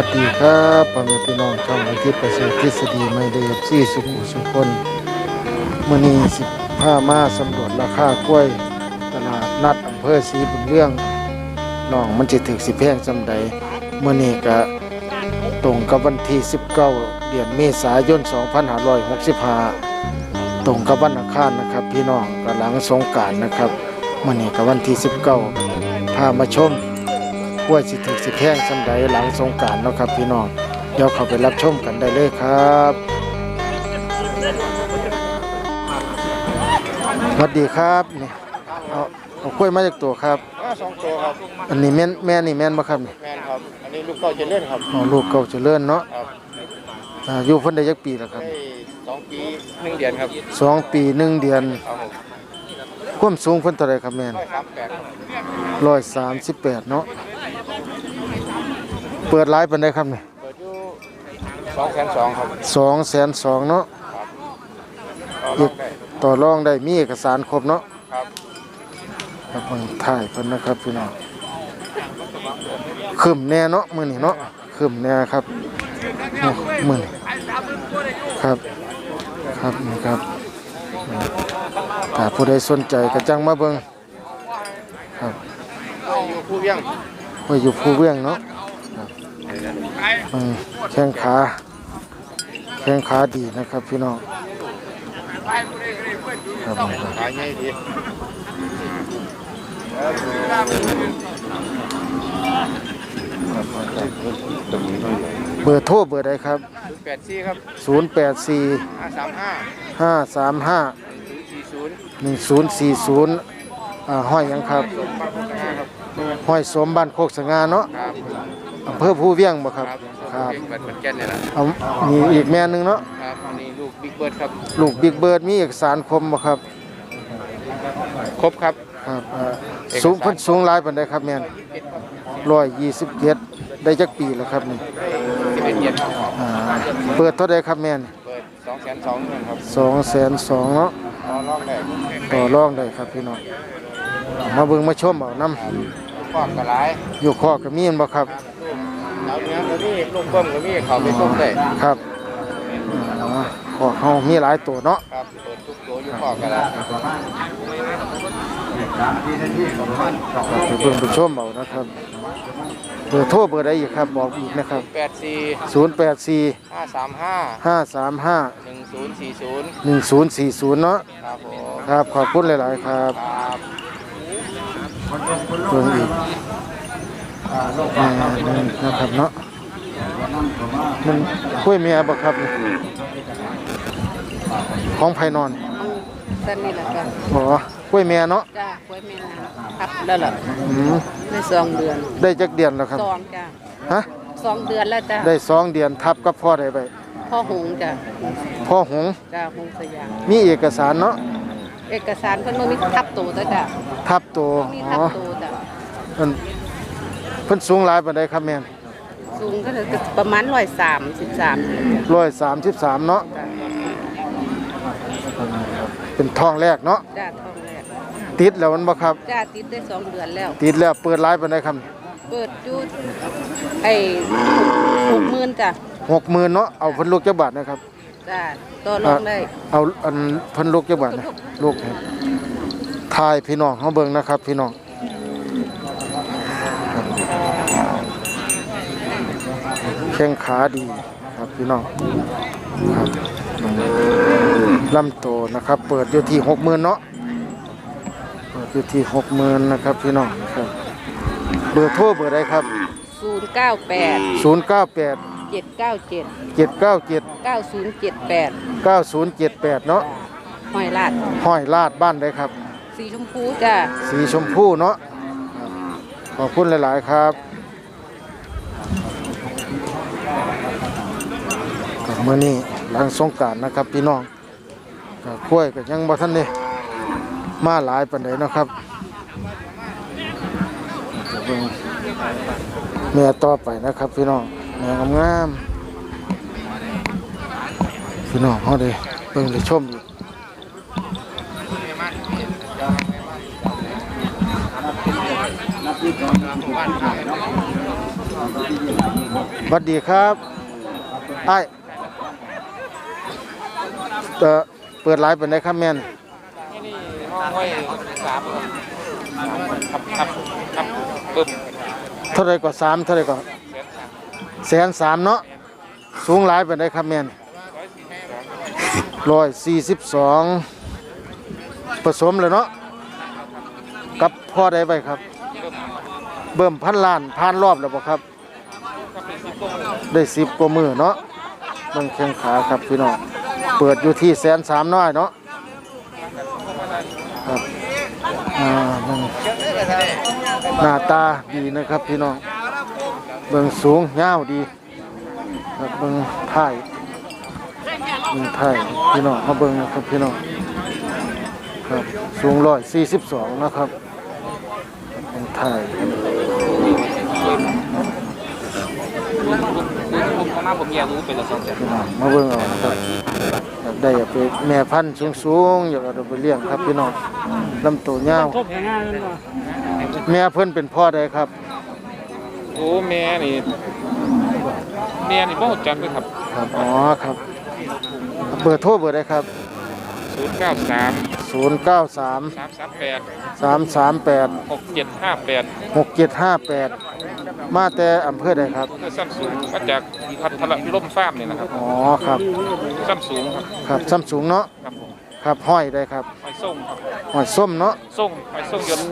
วัสดีครับพ่อแม่พี่น้องช่องอาทิตย์ประเสริฐทฤษฎีไม่ได้ซี่สุขุสุคนมื่อนี้สิพามาสำรวจราคากล้วย ตลาดนัดอำเภอศรีบุญเรื่องน้องมันจะถึกสิแพงจำใดมื่อนี้ก็ตรงกับวันที่ 19 เดือนเมษายน 2565 ตรงกับวันอังคารนะครับ พี่น้องกำลังสงการนะครับมื่อนี้ก็วันที่ 19พามาชม กล้วยสิถึกสิแพงสำใดหลังสงกรารนาะครับพี่น้องเดี๋ยวเข้าไปรับชมกันได้เลยครับสวัสดีครับนี่เอาเอากล้วยมาจากตัวครับห้าสองตัวครับอันนี้แม่นแม่นี่แม่นบ่ครับนี่แมนครับอันนี้ลูกเต้าเจะเลื่อนครับเอาลูกเก่าเจริญเนาะครับอ่าอยู่เพิ่นได้จักปีแล้วครับได้สองปีหนึ่งเดือนครับสองปีหนึ่งเดือนครับผมความสูงเพิ่นเท่าไหร่ครับแม่นร้อยสามแปดครับ138เนาะ เปิดหลายปานใดครับนี่เปิดอยู่สองแสนสองครับ202,000เนาะต่อรองได้ต่อรองได้มีเอกสารครบเนาะครับครับเบิ่งถ่ายเพิ่นนะครับพี่น้องขึ้นแน่เนาะมื้อนี้เนาะขึ้นแน่ครับโอ้มื้อนี้ครับครับนี่ครับถ้าผู้ใดสนใจก็จังมาเบิ่งครับอยู่ผู้เวียงไว้อยู่ภูเวียงเนาะครับเบิ่ง แข้งขา แข้งขาดีนะครับพี่น้องครับนี่ครับขายง่ายดีเบอร์โทรเบอร์ใดครับแปดสี่ครับ 084ห้าสามห้าห้าสามห้าศูนย์สี่ศูนย์หนึ่งศูนย์สี่ศูนย์อ่าห้อยหยังครับสมบัติพัฒนาครับ ห้อยสมบ้านโคกสง่าเนาะครับ อำเภอผู้เวียงบ่ครับ ครับครับเด็กบัตรขอนแก่นเนี่ยแหละเอามีอีกแม่หนึงเนาะ ครับอันนี้ลูกบิ๊กเบิร์ดครับ ลูกบิ๊กเบิร์ดมีเอกสารคมบ่ครับ ครบครับ ครับอ่าสูงเพิ่นสูงหลายปานใดครับแม่น127ได้จักปีแล้วครับนี่สิบเอ็ดเย็นอ่าเปิดเท่าใดครับแม่นเปิดสองแสนสองเงินครับ202,000เนาะต่อรองได้ต่อรองได้ครับพี่น้องเอามาเบิ่งมาชมเอานํฟอกกระไรอยู่คอกก็มีแม่นบ่ครับ เอาเนื้อก็มีลูกเบิ้มก็มีเขาไปส้มได้ครับอ๋อคอกเฮามีหลายตัวเนาะครับเปิดทุกตัวอยู่ฟอกกระไรไปเบิ่งไปชมเอานะครับเบอร์โทรเบอร์ใดอีกครับบอกอีกนะครับแปดสี่084ห้าสามห้า535หนึ่งศูนย์สี่ศูนย์1040เนาะครับผมครับขอบคุณหลาย ๆ ครับครับเบิ่งอีกแม่ห นึงนะครับเนาะมันคุยเมียบ่ครับนี่ของไผนอนตอนนี้แหละจ้ะบ่คุยเมียเนาะจ้าไว้ไม่นานครับแล้วล่ะอืมได้สองเดือนได้จักเดือนแล้วครับสองจ้าฮะสองเดือนแล้วจ้าได้สองเดือนทับกับพ่อได้ไปพ่อหงจ้าพ่อหงส์จ้าหงสยามมีเอกสารเนาะเอกสารเพิ่นบ่มีทับตัวจ้ะจ้าทับตัวมีอ๋ทัอบตัวจ้า เพิ่นเพิ่นสูงหลายปานใดครับแม่นสูงก็จะประมาณ133 133เนาะเป็นทองแรกเนาะจ้าท้องแรกติดแล้วมันบ่ครับจ้าติดได้สองเดือนแล้ว ติดแล้วเปิดหลายปานใดครับเปิดอยู่ไอ้60,000จ้ะ60,000เนาะเอาเพิ่นลูกจักบาทนะครับจ้าต่อรองได้เอาอันเพิ่นลูกจักบาทนะลูกให้ทายพี่น้องเฮาเบิ่งนะครับ พี่น้อง ข้งขาดีครับพี่น้องครับลำโตนะครับ เปิดอยู่ที่60,000เนาะเปิดอยู่ที่60,000นะครับพี่น้องครับ เบอร์โทรเบอร์ใดครับ098 098 797 797 9078 9078เนาะห้อยลาดห้อยลาดบ้านได้ครับ สีชมพูจ้าสีชมพูเนาะขอบคุณหลาย ๆ ครับ กับมื่อนี้หลังสงการนะครับพี่น้องกับกล้วยกับยังบ่ท่านนี่มาหลายปันใดนะครับเบิ่งแม่ต่อไปนะครับพี่น้องแม่งามๆพี่น้องเขาเด้เบิ่งได้ชมอยู่สวัสดีครับไอ้ เอ่อเปิดไลฟ์เป็นได้ครับแม่นนี่ห้องไว้สามครับครับครับปึ้มเท่าไรก็สามเท่าไรก็แสนสามเนาะสูงหลายเป็นได้ครับแม่นร้อยสี่สิบสองผสมเลยเนาะกับพ่อได้ไปครับ เบิ่มพันล้านผ่านรอบแล้วบ่ครับ ได้สิบกว่ามือเนาะเบิ่งแข้งขาครับพี่น้อง เปิดอยู่ที่แสนสามน้อยเนาะครับอ่าหน้าตาดีนะครับพี่น้อง เบิ่งสูงยาวดีครับเบิ่งถ่ายเบิ่งถ่ายพี่น้องมาเบิ่งนะครับพี่น้องครับสูงร้อยสี่สิบสองนะครับเบิ่งถ่าย มข้างหน้าผมแย่รู้เป็นละสองแสนพี่น้องมาเบิ่งเอานะครับอยากได้อยากไปแม่พันธุ์สูงๆอยากเอาไปเลี้ยงครับพี่น้องลำตัวยาวแม่เพิ่นเป็นพ่อใดครับ โอ้แม่นี่แม่นี่บ่จักเลยครับ ครับ อ๋อครับ เบอร์โทรเบอร์ใดครับ ศูนย์เก้าสาม093สามสามแปด338หกเจ็ดห้าแปด6758มาแต่อำเภอใดครับซ้ำสูงมาจากพัทรพิรมฟาร์มนี่นะครับอ๋อครับซ้ำสูงครับครับซ้ำสูงเนาะครับผมครับห้อยได้ครับไฟส่งครับห้อยส้มเนาะส่งไฟส่งยนต์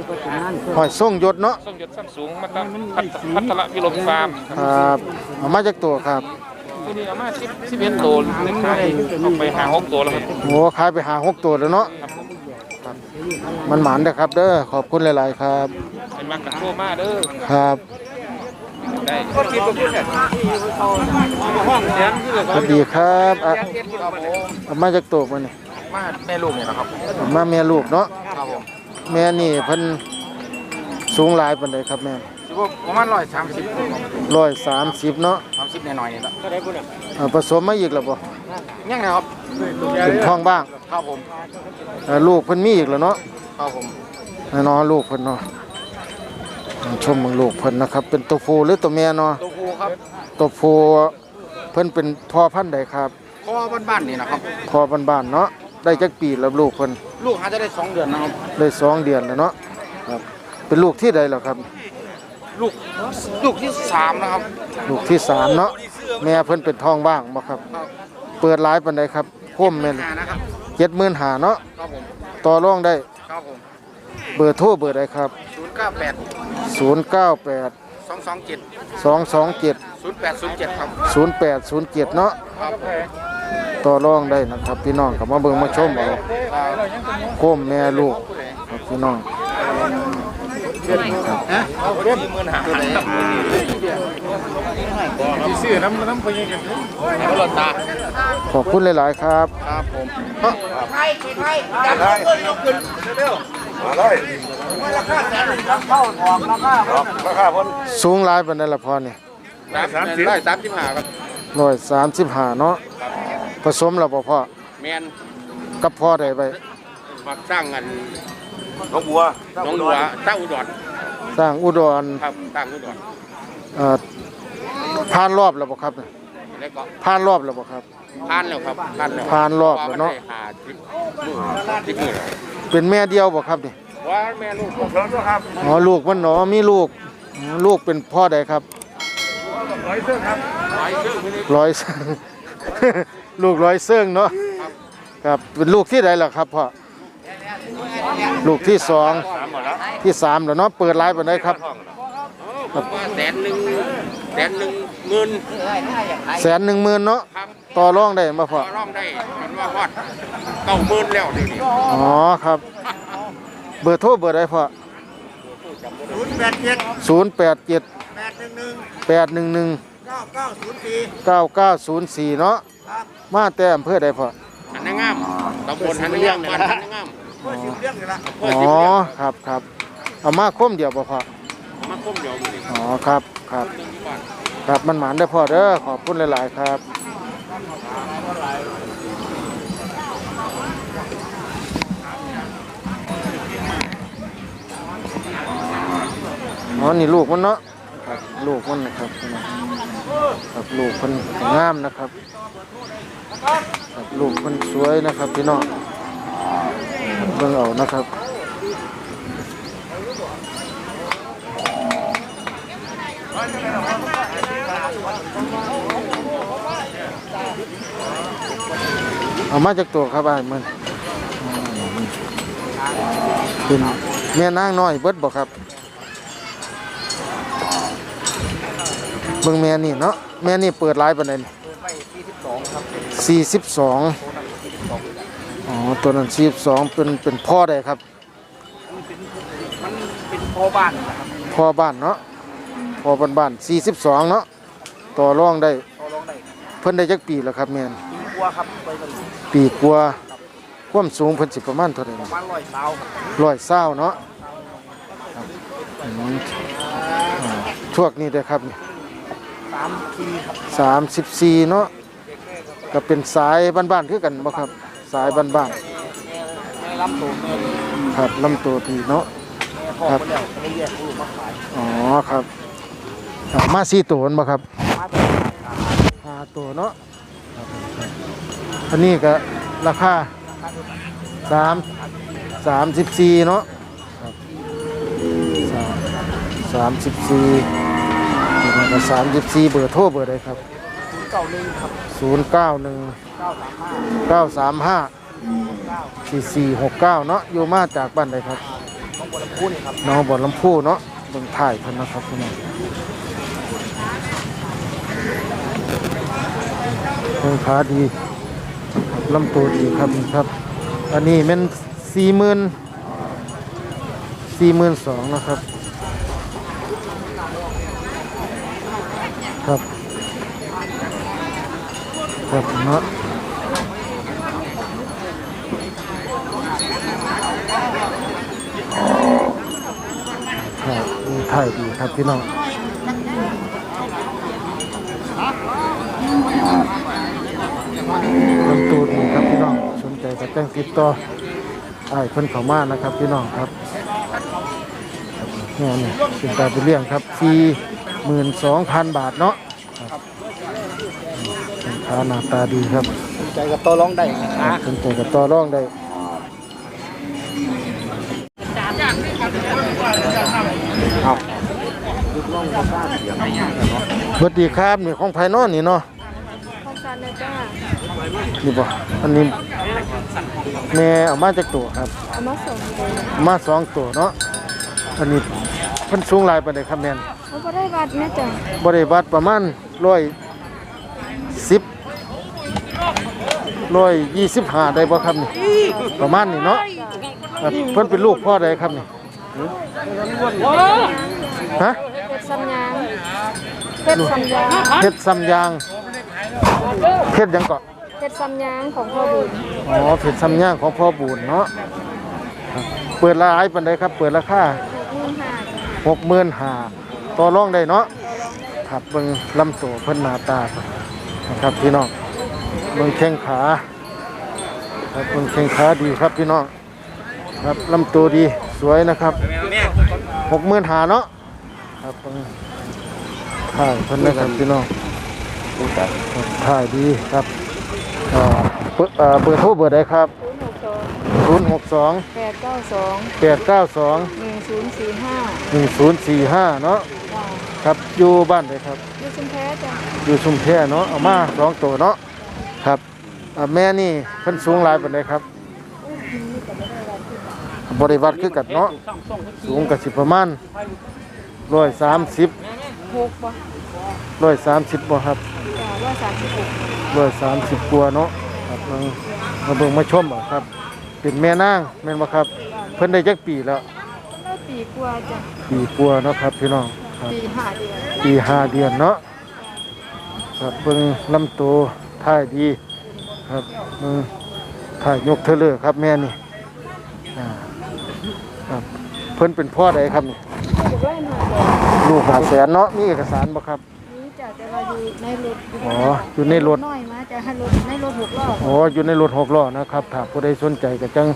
ห้อยส่งยศเนาะส่งยนต์ซ้ำสูงมาตั้งพัทพัทรพิรมฟาร์มครับเอามาจากตัวครับ ตัวนี้เอามาสิบสิบเอ็ดตัวในขายออกไปหาหกตัวแล้วครับโอ้ขายไปหาหกตัวแล้วเนาะครับผมมันหมานเด้อครับเด้อขอบคุณหลาย ๆ ครับ เป็นมักกับโทรมาเด้อครับได้ก็คิดว่าพูดเนี่ยห้องเสียงที่เหลือสวัสดีครับอะเอามาจากตัวมันนี่มาแม่ลูกเนี่ยนะครับเอามาแม่ลูกเนาะครับผมแม่นี่เพิ่นสูงหลายปานใดครับแม่สิบ ประมาณร้อยสามสิบร้อยสามสิบเนาะสามสิบหน่อยๆนี่แหละอ่าผสมมาอีกแล้วบ่ยังไงครับเป็นท้องบ้างครับผมอ่าลูกเพิ่นมีอีกแล้วเนาะครับผมแน่นอนลูกเพิ่นเนาะชมเบิ่งลูกเพิ่นนะครับ เป็นตัวผู้หรือตัวแม่เนาะตัวผู้ครับตัวผู้เพิ่นเป็นพ่อพันธุ์ใดครับพ่อบ้านๆนี่นะครับพ่อบ้านๆเนาะได้จักปีแล้วลูกเพิ่นลูกหาจะได้สองเดือนนะครับได้สองเดือนแล้วเนาะครับเป็นลูกที่ใดแล้วครับ ลูกลูกที่สามนะครับ ลูกที่สามเนาะแม่เพิ่นเป็นท้องบ้างบ่ครับครับเปิดหลายปานใดครับโคมแม่นหานะครับเจ็ดหมื่นหาเนาะครับผมต่อรองได้ครับผมเบอร์โทรเบอร์ใดครับ ศูนย์เก้าแปด098 สองสองเจ็ด227 ศูนย์แปดศูนย์เจ็ดครับ0807เนาะครับต่อรองได้นะครับ พี่น้องกลับมาเบิ่งมาชมเอาโคมแม่ลูกครับพี่น้อง เอาไปเล่นมือหาที่ซื้อน้ำน้ำไปยังกันก็หลอดตาขอบคุณหลาย ๆ ครับ ครับผมสูงหลายปานใดละพอนี่สามสิบร้อยสามสิบห้าครับ135เนาะผสมแล้วบ่พ่อแมนกับพ่อได้ไปมาสร้างกัน น้องบัวน้องบัวสร้างอุดรสร้างอุดรครับสร้างอุดรเอ่อผ่านรอบแล้วบ่ครับเนี่ยแล้วก็ผ่านรอบแล้วบ่ครับผ่านแล้วครับผ่านแล้วผ่านรอบแล้วเนาะพรมัได้หาทิปมือทิปมือแล้วเป็นแม่เดียวบ่ครับนี่ว่าแม่ลูกผมแล้วครับอ๋อลูกมันเนาะมีลูกอ๋อลูกเป็นพ่อใดครับร้อยเสื้อครับร้อยเสื้อไม่ได้ร้อยเซิงลูกร้อยเซิงเนาะครับเป็นลูกที่ใดล่ะครับพ่อ ลูกที่สองสามหมดแล้วที่สามแล้วเนาะเปิดไลฟ์ปานใดครับผมว่าแสนหนึ่งแสนหนึ่งหมื่นแสนหนึ่งหมื่นเนาะครับต่อรองได้มาพ่อต่อรองได้มันว่าฮอดเก้าหมื่นแล้วเดี๋ยวนี้อ๋อครับ เบอร์โทรเบอร์ใดพ่อศูนย์แปดเจ็ดศูนย์แปดเจ็ดแปดหนึ่งหนึ่งแปดหนึ่งหนึ่งเก้าเก้าศูนย์สี่เก้าเก้าศูนย์สี่เนาะมาแต่อำเภอใดพ่อหันนางงามตำบลหันนางงามบ้านหันนางงาม เพื่อสิบเรื่องนี่ละเพื่ออ๋สิอครับครับเอามาคมเดียวบ่พ่อมาคุ้มเดียวมันนี่อ๋อครับครับครับมันหมานได้อพ่อเด้อขอบคุณหลาย ๆ ครับ อ๋อ นี่ลูกมันเนาะครับลูกมันนะครับครับลูกมันงามนะครับครับลูกมันสวยนะครับพี่น้อง เบิ่งเอานะครับเอามาจากตัวครับอ้ายมันเป็นแม่นางน้อยเบิดบอกครับเบิ่งแม่นี่เนาะแม่นี่เปิดร้ายปานใดนี่สี่สิบสอง อ๋อตัวนั้นสี่สิบสองเป็นเป็นพ่อใดครับมันเป็นพ่อบ้านนะครับพ่อบ้านเนาะพ่อบ้านบ้านสี่สิบสองเนาะต่อรองได้ต่อรองได้เพิ่นได้จักปีแล้วครับแม่นปีกว่าครับไปกันปีกว่าความสูงเพิ่นสิประมาณเท่าไหร่ประมาณร้อยสาวครับร้อยเศร้าเนาะครับอืมอ่าช่วงนี้เด้อครับสามทีครับสามสิบสี่เนาะก็เป็นสายบ้านๆคือกันบ่ครับ สายบ้านแม่รับตัวแม่ดีๆครับลำตัวดีเนาะ แม่พ่อไปแล้วก็ได้แยกลูกมาขายอ๋อครับอ่ามาสี่ตัวนั่นบ่ครับมาแต่ราคาห้าตัวเนาะครับครับอันนี้ก็ราคาสามสามสิบสี่เนาะครับสามสามสิบสี่นี่ก็สามสิบสี่เบอร์โทรเบอร์ใดครับ เก่าหนึ่งครับศูนย์เก้าหนึ่งเก้าสามห้าเก้าสามห้าเก้าสี่สี่หกเก้าเนาะอยู่มาจากบ้านใดครับต้องบนลำพูนี่ครับน้องบ่อลำพูเนาะเบิ่งถ่ายเพิ่นนะครับพี่น้องเบิ่งขาดีครับลำตัวดีครับนี่ครับ อันนี้แม่นสี่หมื่นสี่หมื่นสองนะครับครับ ครับเนาะครับนี่ถ่ายดีครับพี่น้องลำตัวดีครับพี่น้องสนใจก็แจ้งติดต่อไอ้ายเพิ่นเข้ามานะครับพี่น้องครับเนี่ยนี่เป็นการไปเลี้ยงครับสี่หมื่นสองพันบาทเนาะาหน้าตาดีครับใจกับต่อรองได้นะสนใจกับต่อรองได้สวัสดีครับนี่ของภายนอกนี่เนาะพร้อมกันเลยจ้านี่บ่อันนี้แม่เอามาจากตัวครับเอามาส่งเลยเอามาสองตัวเนาะอันนี้เพิ่นสูงหลายปานใดครับแม่นเขาก็ได้วัดนะจ้ะบริวัดประมาณร้อยสิบ ร้อยยี่สิบห้าได้บ่ครับนี่ประมาณนี้เนาะครับเพิ่นเป็นลูกพ่อใดครับนี่ฮะเพชรสัญญางเพชรสัญญางเพชรซัมยางเพชรหยังเกาะเพชรสัญญางของพ่อบุญอ๋อเพชรซัมยางของพ่อบุญเนาะครับเปิดราคาปานใดครับ เปิดราคามื่นห้าหกหมื่นห้าต่อรองได้เนาะครับเบิ่งลำตัวเพิ่นหน้าตานะครับพี่น้อง เบิ่งแข้งขาครับเบิ่งแข้งขาดีครับพี่น้องครับลำตัวดีสวยนะครับแม่หกหมื่นหาเนาะครับเบิ่งถ่ายเพิ่นนะครับพี่น้องครับถ่ายดีครับอ่าเบอร์เอ่อเบอร์โทรเบอร์ใดครับศูนย์หกสอง0 6 2แปดเก้าสอง8 9 2หนึ่งศูนย์สี่ห้า1 0 4 5 เนาะจ้าครับอยู่บ้านใดครับยูชุมแพ้จ้ะอยู่ชุมแพเนาะเอามาสองตัวเนาะ ครับอ่าแม่นี่เพิ่นสูงหลายปานใดครับบริวัติคือกันเนาะสูงกับสิประมาณร้อยสามสิบหกป่ะร้อยสามสิบบ่ครับจ้าร้อยสามสิบหกร้อยสามสิบกว่าเนาะครับมามาเบิ่งมาชมบ่ครับ เป็นแม่นางแม่นบ่ครับ เพิ่นได้จักปีแล้ว ได้ปีกว่าจ้ะปีกว่าเนาะครับพี่น้องครับปีห้าเดือนปีห้าเดือนเนาะครับเบิ่งลำตัว ท่ายดีครับเบิ่งท่ายยกเทเลอร์ครับแม่นี่อ่าครับเพิ่นเป็นพ่อใดครับนี่ลูกไร่หาดอกลูกหาแสนเนาะมีเอกสารบ่ครับนี้จ้ะแต่ว่าอยู่ในรถอ๋ออยู่ในรถน้อยมาจะให้รถในรถหกล้ออ๋ออยู่ในรถหกล้อนะครับถ้าผู้ใดสนใจก็จัง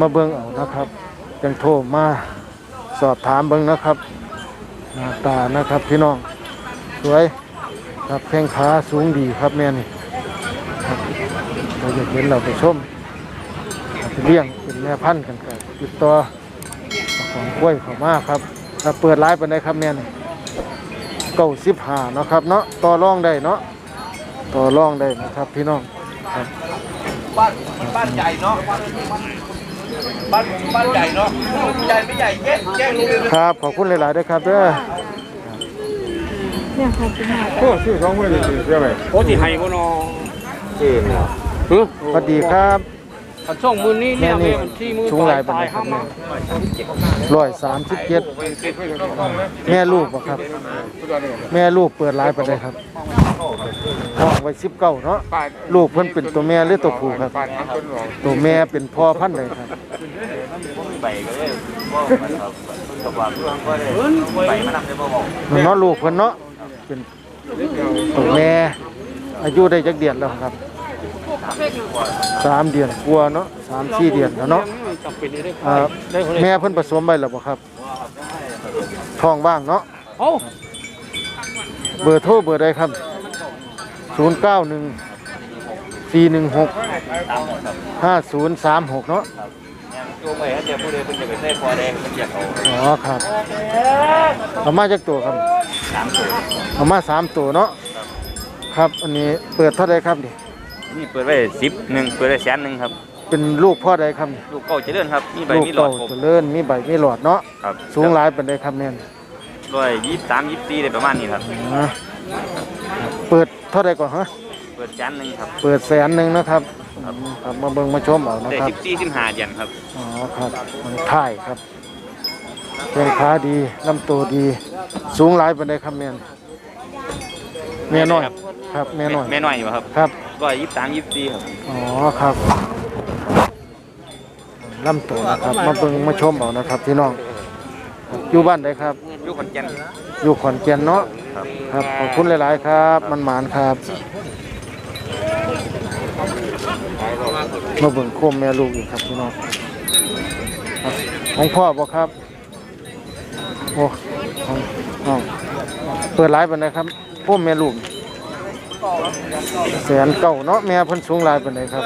มาเบิ่งเอานะครับจังโทรมาสอบถามเบิ่งนะครับหน้าตานะครับพี่น้องสวยครับแข้งขาสูงดีครับแม่นี่ครับ เราจะเห็นเราไปชมเอาไปเลี้ยงเป็นแม่พันธุ์กันกันติดต่อเจ้าของกล้วยเขามาครับถ้าเปิดร้านไปได้ครับแม่นี่เก้าสิบห้าเนาะครับเนาะต่อรองได้เนาะต่อรองได้นะครับพี่น้องครับบ้านบ้านใหญ่เนาะบ้านบ้านใหญ่เนาะใหญ่ไม่ใหญ่แยกแยกลูกเลยครับขอบคุณหลายๆด้วยครับเด้อโอ้ชื่อสองมือนี่สิเรียกไงโอ้ที่ให้บ่นอเจ๊เนี่ ยสวัสดีครับขันช่องมือนี้เนี่ยแม่นี่มันที่มือสูงหลายปานใดครับแม่ร้อยสามสิบเจ็ดแม่ลูกบ่ครับ แม่ลูกเปิดร้านไปเลยครับห้องไว้สิบเก้าเนาะลูกเพิ่นเป็นตัวแม่หรือตัวผู้ครับ ตัวแม่เป็นพ่อพันธุ์เลยครับไปก็เลยบ่มันครับกับว่าเรื่องก็เลยไปมานำได้บ่บอกเนาะลูกเพิ่นเนาะเป็นตัวแม่อายุได้จักเดือนแล้วครับ สามเดือนกว่าเนาะสามสี่เดือนแล้วเนาะจำเป็นได้อ่าแม่เพิ่นผสมไปแล้วบ่ครับท้องว่างเนาะโอ้เบอร์โทรเบอร์ใดครับ0 9 1 4 1 6 5 0 3 6เนาะตัวไปถ้าเจอผู้ใดเพิ่นจะไปใส่พอแดงเพิ่นอยากเอาอ๋อครับเอามาจากตัวครับ สามตัว เอามาสามตัวเนาะครับ อันนี้เปิดเท่าใดครับนี่ นี่เปิดไว้10นึงเปิดไว้แสนนึงครับ เป็นลูกพ่อใดครับนี่ลูกเก่าเจริญครับมีใบลูกมีหลอเก่าดครบเจริญมีใบมีหลอดเนาะครับสูงหลายเป็นใดครับแม่นร้อยยี่สิบสามยี่สิบสี่ได้ประมาณนี้ครับอ่าเปิดเท่าใดก่อนฮะเปิดแสนนึงครับ เปิดแสนหนึ่งนะครับครับมาเบิ่งมาชมเอานะได้ครับ สิบสี่สิบห้าเดือนครับอ๋อครับมันถ่ายครับแข้งขาดีลำตัวดี สูงหลายปานใดครับแม่นแม่น้อยครับแม่น้อยแม่น้อยอยู่ครับ ครับ ร้อยยี่สิบสามยี่สิบสี่ครับอ๋อครับลำตัวนะครับ มาเบิ่งมาชมเอานะครับพี่น้องครับอยู่บ้านใดครับ อยู่ขอนแก่นอยู่ขอนแก่นเนาะครับครับขอบคุณหลาย ๆ ครับ มันหมานครับมาเบิ่งโคมแม่ลูกอีกครับพี่น้องครับของพ่อบ่ครับโอ้ของน้องเปิดหลายปานใดครับโคมแม่ลูก แสนเก้าเนาะแม่เพิ่นสูงหลายปานใดครับ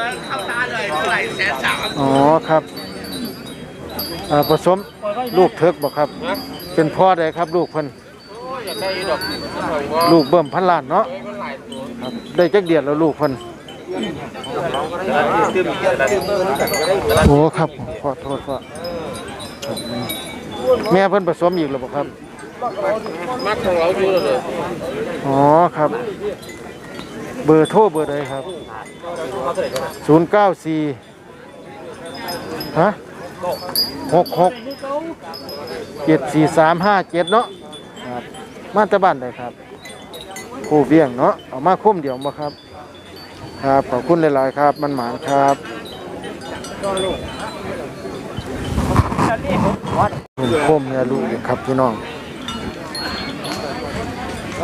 อ๋อครับอ่าผสมลูกเถิกบ่ครับ เป็นพ่อใดครับลูกเพิ่นอยากได้ดอกลูกเบิ่มพันล้านเนาะครับได้จักเดือนแล้วลูกเพิ่นโอ้ครับขอโทษพ่อครับแม่เพิ่นผสมอีกแล้วบ่ครับมักของเราอยู่เลยอ๋อครับ เบอร์โทรเบอร์ใดครับ 094ฮะ66 74357 เนาะครับมาจากบ้านใดครับผู้เวียงเนาะเอามาคุ้มเดียวมาครับ ครับขอบคุณหลายๆครับ มันหมานครับผมคมเนี่ยลูกครับพี่น้องส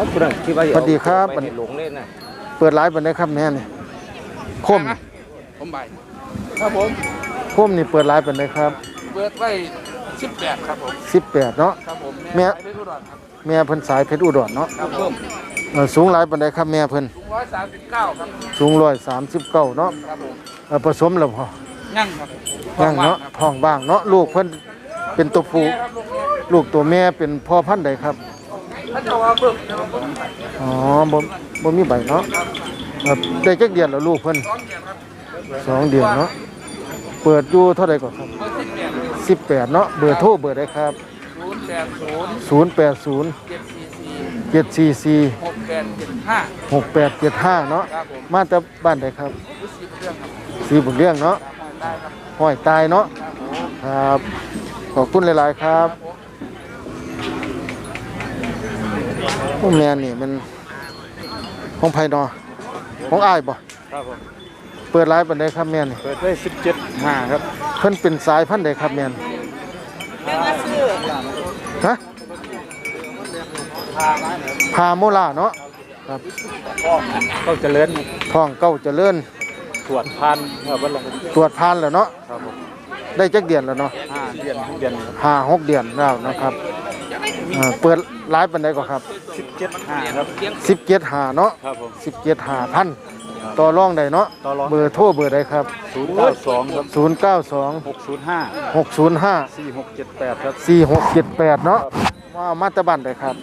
วัสดีครับ หลงเล่นนะ เปิดร้านบันไดครับแม่นี่คมผมใบครับผมคมนี่เปิดร้านบันไดครับ เปิดไว้สิบแปดครับผม18เนาะครับผมแม่ไปทุกดอนครับแม่เพิ่นสายเพชรอุดรเนาะครับเพิ่มเอ่อสูงหลายบันไดครับแม่เพิ่นร้อยสามสิบเก้าครับสูงร้อยสามสิบเก้าเนาะครับผมเอ่อผสมแล้วพอยั่งครับยังเนาะท้องบ้างเนาะลูกเพิ่นเป็นตัวผู้ครับลูกเนี่ยลูกตัวแม่เป็นพ่อพันธุ์ใดครับ ถ้าจะว่าเพิ่มจะว่าเพิ่มอ๋อบ่บ่มีใบเนาะเอ่อได้จักเดือนแล้วลูกเพิ่นสองเดือนครับสองเดือนเนาะเปิดอยู่เท่าใดก่อนครับเบอร์สิบแปดเนาะเบอร์โทรเบอร์ใดครับศูนย์แปดศูนย์080เจ็ดสี่สี่หกแปดเจ็ดห้า6875เนาะครับผมมาจากบ้านใดครับรู้สึกเรื่องครับสีบุญเรื่องเนาะได้ครับห้อยตายเนาะครับขอบคุณหลาย ๆ ครับ พวกแมนนี่มันของไผนอของอ้ายบ่ครับผมเปิดร้านปันใดครับแม่นี่เปิดไว้สิบเจ็ดห้าครับเพิ่นเป็นสายพันธุ์ใดครับแม่นฮะพาโมล่าเนาะครับเขาเจริญท้องเก้าเจริญตรวจพันครับวันละตรวจพานแล้วเนาะครับผมได้จักเดือนแล้วเนาะห้าเดือนเดือนห้าหกเดือนแล้วนะครับ อ่าเปิดหลายปันใดก่อนครับสิบเจ็ดห้าครับสิบเจ็ดหาเนาะครับผมสิบเจ็ดหาพันต่อรองใดเนาะต่อรองเบอร์โทรเบอร์ใดครับศูนย์เก้าสองครับศูนย์เก้าสองหกศูนย์ห้าหกศูนย์ห้าสี่หกเจ็ดแปดครับสี่หกเจ็ดแปดเนาะว่ามาตรบันใดครับ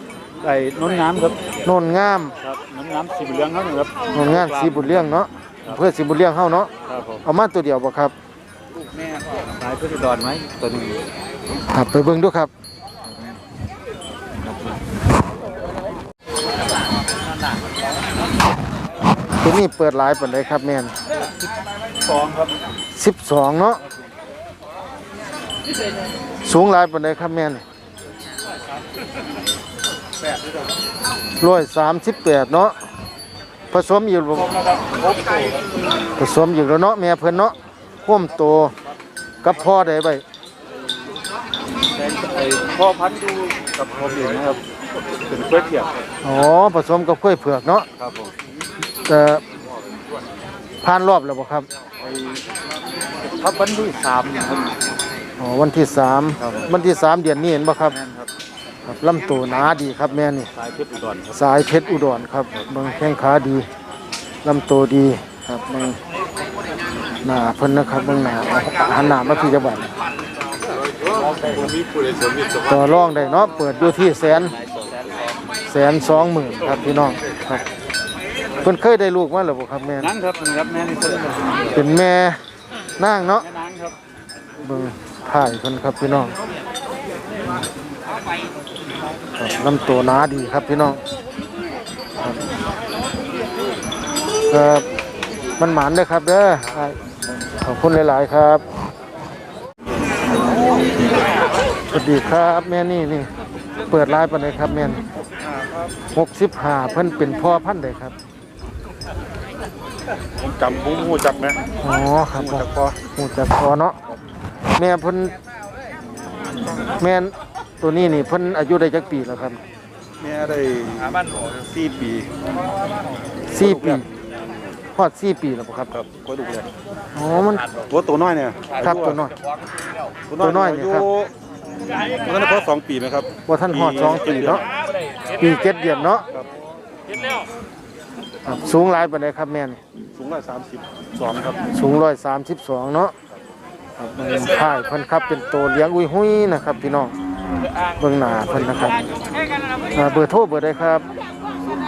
ไอ้น้นน้ำครับโนนงามครับน้นน้ำสีเหลืองครับครับโนนงามสีบุญเลี้ยงเนาะเพื่อสีบุญเลี้ยงเฮาเนาะครับผมเอามาตัวเดียวบ่ครับแม่สายเพื่อจะดอนไหมตัวนี้ครับไปเบิ่งดูครับ ตัวนี้เปิดหลายปันใดครับแม่นสองครับสิบสองเนาะสูงหลายปันใดครับแม่นร้อยสามสิบแปดเนาะผสมอยู่บ่ผสมอยู่แล้วเนาะแม่เพิ่นเนาะพ่วมโตกับพ่อได้ไปแต่ไอ้พ่อพันธุ์ดูกับผมเองนะครับเป็นกล้วยเทียบอ๋อผสมกับกล้วยเผือกเนาะครับผม แต่ผ่านรอบแล้วบ่ครับไอ้ทับพันธุ์ที่สามนะครับ อ๋อวันที่สามครับ วันที่สามเดือนนี้เห็นบ่ครับแม่นครับครับลำตัวหนาดีครับแม่นี่ สายเพชรอุดรครับสายเพชรอุดรครับเบางแข้งขาดีลำตัวดีครับเบางหน้าเพิ่นนะครับเบางหน้าเอาหันหน้ามาที่จังหวัดต่อรองได้เนาะเปิดอยู่ที่แสนแสนสองหมื่นครับพี่น้องครับ เพิ่นเคยได้ลูกมาหรือบ่ครับแม่นั่งครับนะครับแม่นี่เพิ่นครับเป็นแม่นางเนาะแม่นางครับเบิ่งถ่ายเพิ่นครับพี่น้องครับลำตัวหนาดีครับพี่น้องครับครับมันหมานเด้อครับเด้ออ่าขอบคุณหลาย ๆ ครับสวัสดีครับแม่นี่นี่เปิดร้านปานใดครับแม่นหกสิบห้าเพิ่นเป็นพ่อพันธุ์ใดครับ ผมจำผู้หูจักไหมอ๋อครับผมหูจักพอเนาะแม่เพิ่นแม่นตัวนี้นี่เพิ่นอายุได้จักปีแล้วครับแม่ได้สี่ปีสี่ปีฮอดสี่ปีแล้วบ่ครับครับก็ดูเลยอ๋อมันตัวตัวน้อยเนี่ยครับตัวน้อยตัวน้อยเนี่ยครับตัวน้อยเพราะสองปีไหมครับบ่ทันฮอดสองปีเนาะปีเจ็ดเดือนเนาะ ครับครับสูงหลายปานใดครับแม่นสูงร้อยสามสิบสองครับสูงร้อยสามสิบสองเนาะครับเบิ่งค่ายเพิ่นครับเป็นตัวเลี้ยงอุ้ยหุ้ยนะครับพี่น้องเบิ่งหน้าเพิ่นนะครับอ่าเบอร์โทรเบอร์ใดครับ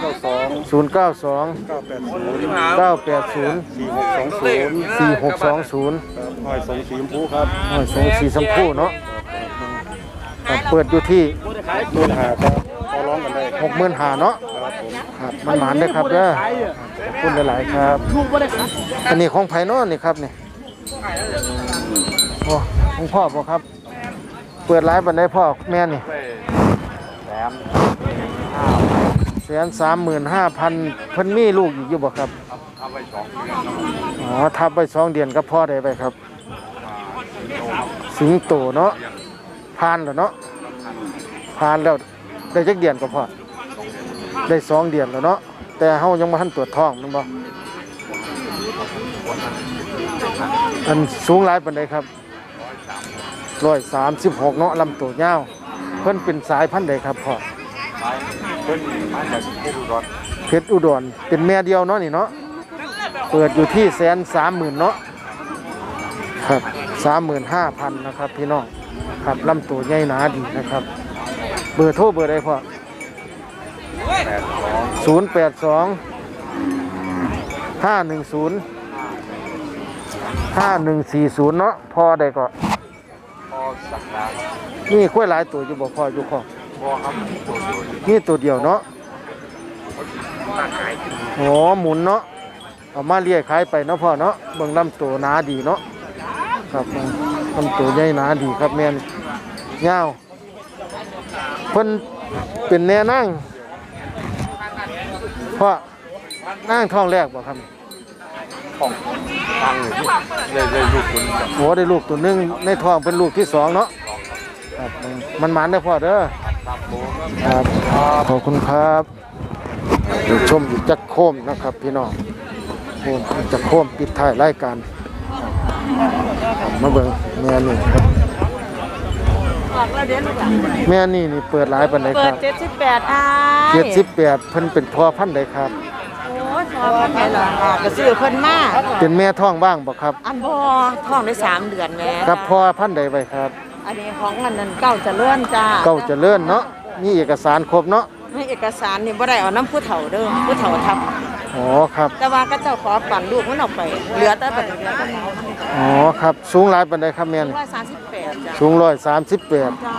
เก้าสอง092เก้าแปดศูนย์980 สี่หกสองศูนย์4620ห้อยสองสีชมพูครับหน่อยสงสีชมพูเนาะครับเปิดอยู่ที่ตัวหาครับพอร้องกันได้หกหมื่นหาเนาะ ครับมันหมานได้อครับเด้อขอบคุณหลายๆครับอันนี้ของไผ่นอนนี่ครับนี่โอ้ของพ่อบ่ครับ เปิดร้านบันไดพ่อแม่นี่แหลมแสนสามหมื่นห้าพันเพิ่นมีลูกอีกอยู่บ่ครับทำไปสองอ๋อทับไปสองเดือนกับพ่อได้ไปครับ สิงโตเนาะพานแล้วเนาะพานแล้วได้จักเดือนกับพ่อ ได้สองเดือนแล้วเนาะแต่เฮายังบ่ทันตรวจท้องแมันบ่อันสูงหลายปานใดครับร้อยสามสิบหกเนาะลำตัวยาวเพิ่นเป็นสายพันธุ์ใดครับพ่อเพิ่นมาจากเพชรอุดรเพชรอุดรเป็นแม่เดียวเนาะนี่เนาะเปิดอยู่ที่แสนสามหมื่นเนาะครับสามหมื่นห้าพันนะครับ พี่น้องครับลำตัวใหญ่หนาดีนะครับ เบอร์โทรเบอร์ใดพ่อ แปดสองศูนย์แปดสองห้าหนึ่งศูนย์ห้าหนึ่งสี่ศูนย์เนาะพอได้ก็พอสักดานี่ค่อยหลายตัวอยู่บ่พออยู่ข้อพอครับตัวเดียวนี่ตัวเดียวเนาะโอ้หมุนเนาะเอามาเลี้ยขายไปเนาะพ่อเนาะเบิ่งลำตัวหนาดีเนาะครับเบิ่งลำตัวใหญ่หนาดีครับแม่นยาวเพิ่นเป็นแน่นั่ง พ่อนั่งท้องแรกบ่ครับของตังเลยเลยลูกคุณกับโอ้ได้ลูกตัวหนึงในท้องเป็นลูกที่สองเนาะครับมันหมันได้อพ่อเด้อตามโบครับขอบคุณครับเดี๋ยวชมอยู่จักโคมนะครับ พี่น้องโคมจักโคมปิดท้ายรายการครับมาเบิ่งแม่นี่ครับ ออกแล้วเดี๋ยวลูกหลานแม่นี่นี่เปิดหลายปานใดเปิคดรับเจ็ดสิบแปดอ้ายเจ็ดสิบแปดเพิ่นเป็นพ่อพันธุ์ใดครับ โอ้ยพอพันไหนล่ะอะก็ซื้อเพิ่นมาเป็นแม่ท้องว่างบ่ครับ อันบ่ท้องได้สามเดือนแม่ครับพ่อพันธุ์ใดไว้ครับ อันนี้ของมันนั่นเก้าเจะเลื่อนจ้าเก้าเจริญเนาะมีเอกสารครบเนาะให้เอกสารนี่บ่ได้เอาน้ำผู้เฒ่าเด้อผู้เฒ่าทับอ๋อครับแต่ว่าก็เจ้าขอปั่นลูกมันออกไป เหลือแต่บัดนี้เหลือแต่น้องอ๋อครับสูงหลายปานใดครับแม่นร้อยสามสิบแปด จ้าสูงร้อยสามสิบแปดจ้า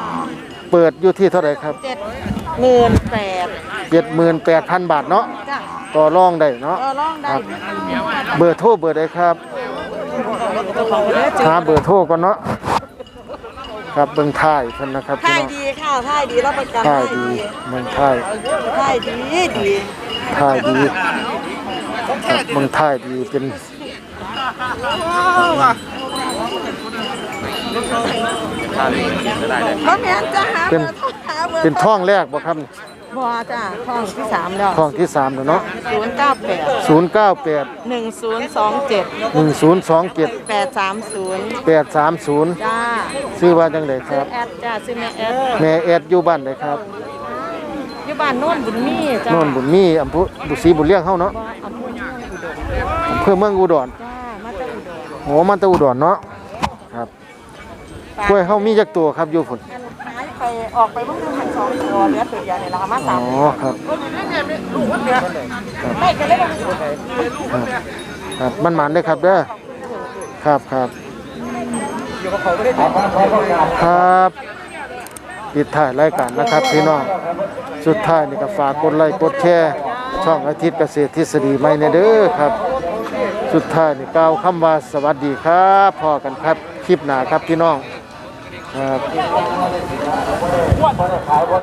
เปิดอยู่ที่เท่าไหร่ครับเจ็ดหมื่นแปดเจ็ดหมื่นแปดพันบาทเนาะจ้าต่อรองได้เนาะเออลองได้เบอร์โทรเบอร์ใดครับของเด้อหาเบอร์โทรก่อนเนาะครับเบิ่งท่ายเพิ่นนะครับพี่ท่ายน้องดีค่ะท่ายดีรับประกันท่ายดีเบิ่งท่ายท่ายดีดีท่ายดีครับเบิ่งท่ายดีเป็น ถ้าเรียนก็ได้เลยบ่แม่นจ้าหาเป็นเบอร์โทรหาเบอร์เป็นท้องแรกบ่ครับบ่จ้าท้องที่สามแล้วท้องที่สามแล้วเนาะศูนย์เก้าแปดศูนย์เก้าแปดหนึ่งศูนย์สองเจ็ดหนึ่งศูนย์สองเจ็ดแปดสามศูนย์แปดสามศูนย์จ้าชื่อว่าจังไดครับแอดจ้าซื้อแม่แอดแม่แอดอยู่บ้านใดครับอยู่บ้านโน่นบุญมีจ้าโน่นบุญมีอำเภอบุศรีบุญเลี้ยงเฮาเนาะบ่อำเภอเมืองอุดรอำเภอเมืองอุดรจ้ามาจากอุดรโอ้มันแตะอุดรเนาะ กล้วยเฮามีจักตัวครับอยู่พุ่นงั้นหายไปออกไปเพิ่งดูหันสองตัวเหลือตัวเดียวนี่ล่ะค่ะมาอ๋สาอมครับไม่ก็เลยบ่ครับครับมันหมานเด้อครับเด้อครับครับครับปิดท้ายรายการนะครับพี่น้องสุดท้ายนี่ก็ฝากกดไลค์กดแชร์ช่องอาทิตย์เกษตรทฤษฎีใหม่ในเด้อครับ สุดท้ายนี่กล่าวคำว่าสวัสดีครับพอกันครับคลิปหน้าครับพี่น้อง ครับ